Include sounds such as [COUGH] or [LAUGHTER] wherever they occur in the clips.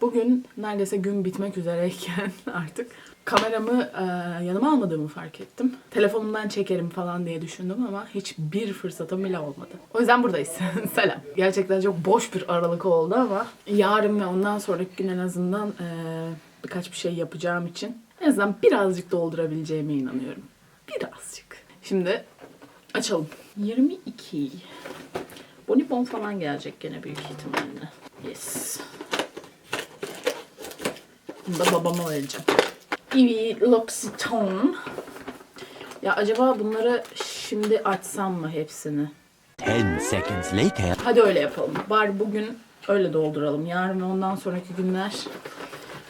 Bugün neredeyse gün bitmek üzereyken [LAUGHS] artık kameramı e, yanıma almadığımı fark ettim. Telefonumdan çekerim falan diye düşündüm ama hiçbir fırsatım bile olmadı. O yüzden buradayız. [LAUGHS] Selam. Gerçekten çok boş bir aralık oldu ama yarın ve ondan sonraki gün en azından e, birkaç bir şey yapacağım için en azından birazcık doldurabileceğime inanıyorum. Birazcık. Şimdi açalım. 22. Bonibon falan gelecek gene büyük ihtimalle. Yes. Bunu da babama vereceğim. Ivy L'Occitane. Ya acaba bunları şimdi açsam mı hepsini? 10 seconds later. Hadi öyle yapalım. Bari bugün öyle dolduralım. Yarın ve ondan sonraki günler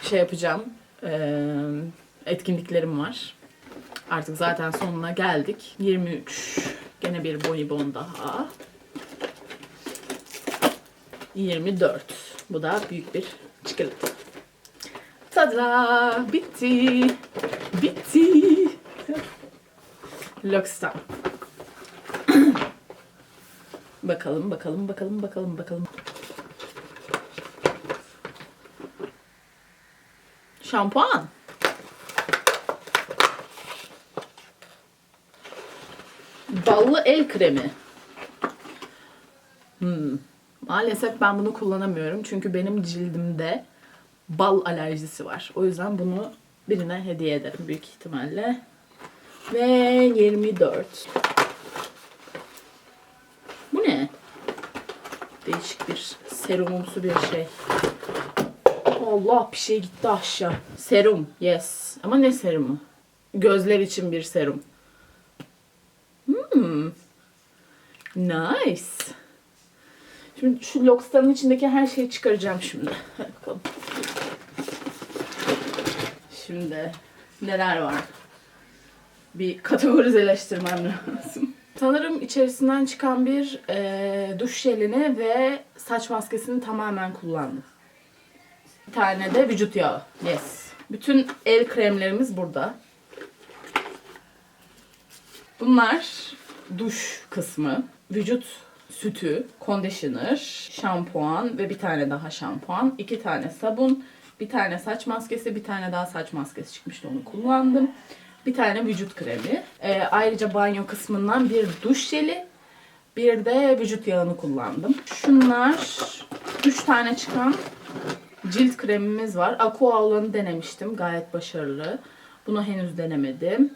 şey yapacağım. Eee, etkinliklerim var. Artık zaten sonuna geldik. 23. Gene bir bonibon daha. 24. Bu da büyük bir çikolata. Tada! Bitti. Bitti. L'Occitane. Bakalım, bakalım, bakalım, bakalım, bakalım. Şampuan. Ballı el kremi. Hmm. Maalesef ben bunu kullanamıyorum çünkü benim cildimde bal alerjisi var. O yüzden bunu birine hediye ederim büyük ihtimalle. Ve 24. Bu ne? Değişik bir serumumsu bir şey. Allah bir şey gitti aşağı. Serum. Yes. Ama ne serumu? Gözler için bir serum. Hmm. Nice. Şimdi şu L'Occitane'ın içindeki her şeyi çıkaracağım şimdi. Hadi bakalım. Şimdi neler var? Bir kategorizeleştirmem lazım. Sanırım içerisinden çıkan bir e, duş jelini ve saç maskesini tamamen kullandım. Bir tane de vücut yağı. Yes. Bütün el kremlerimiz burada. Bunlar duş kısmı, vücut sütü, conditioner, şampuan ve bir tane daha şampuan, iki tane sabun, bir tane saç maskesi, bir tane daha saç maskesi çıkmıştı onu kullandım. Bir tane vücut kremi. Ee, ayrıca banyo kısmından bir duş jeli, bir de vücut yağını kullandım. Şunlar üç tane çıkan cilt kremimiz var. Aqua olanı denemiştim. Gayet başarılı. Bunu henüz denemedim.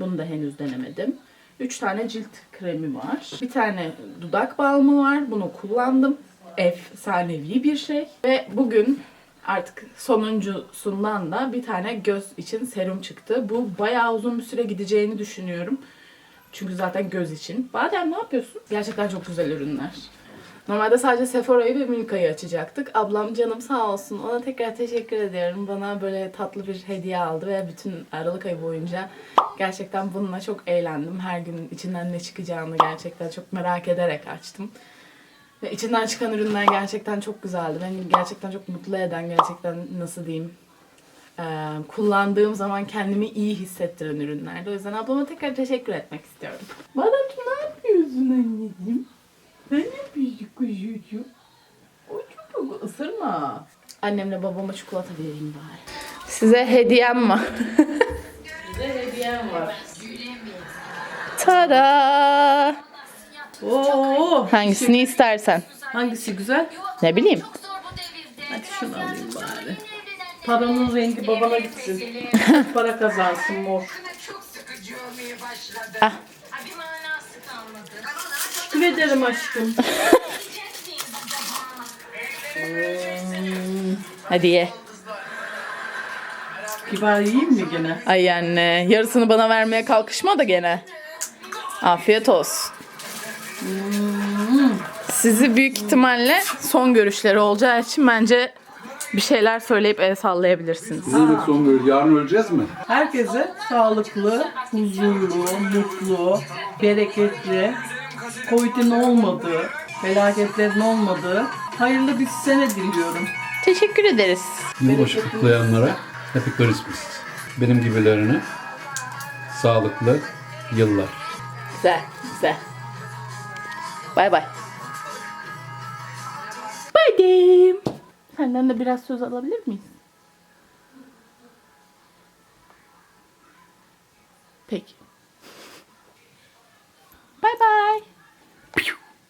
Bunu da henüz denemedim. 3 tane cilt kremi var. Bir tane dudak balmı var. Bunu kullandım. Efsanevi bir şey. Ve bugün artık sonuncusundan da bir tane göz için serum çıktı. Bu bayağı uzun bir süre gideceğini düşünüyorum. Çünkü zaten göz için. Badem ne yapıyorsun? Gerçekten çok güzel ürünler. Normalde sadece Sephora'yı ve Milka'yı açacaktık. Ablam canım sağ olsun. Ona tekrar teşekkür ediyorum. Bana böyle tatlı bir hediye aldı ve bütün Aralık ayı boyunca gerçekten bununla çok eğlendim. Her gün içinden ne çıkacağını gerçekten çok merak ederek açtım. Ve içinden çıkan ürünler gerçekten çok güzeldi. Beni gerçekten çok mutlu eden, gerçekten nasıl diyeyim, kullandığım zaman kendimi iyi hissettiren ürünlerdi. O yüzden ablama tekrar teşekkür etmek istiyorum. Bademciğim ne yapıyorsun anneciğim? Ben ne yapıyorsun kuzucuğum? O çok ısırma. Annemle babama çikolata vereyim bari. Size hediyem var. Size hediyem var. Tada! Oo, Hangisini istersen. hangisi güzel? Ne bileyim. Hadi şunu alayım bari. Paranın rengi babana gitsin. [LAUGHS] Para kazansın mor. Ah. Teşekkür ederim aşkım. [LAUGHS] Hadi ye. Kibar yiyeyim mi gene? Ay anne. Yarısını bana vermeye kalkışma da gene. Afiyet olsun. Sizi büyük ihtimalle son görüşleri olacağı için bence bir şeyler söyleyip el sallayabilirsiniz. Ne demek son böyle? Yarın öleceğiz mi? Herkese sağlıklı, huzurlu, mutlu, bereketli, Covid'in olmadığı, felaketlerin olmadığı hayırlı bir sene diliyorum. Teşekkür ederiz. Yılbaşı kutlayanlara Happy Christmas. Benim gibilerine sağlıklı yıllar. Güzel, güzel. Bay bay. Badem. Senden de biraz söz alabilir miyiz? Peki. Bay bay.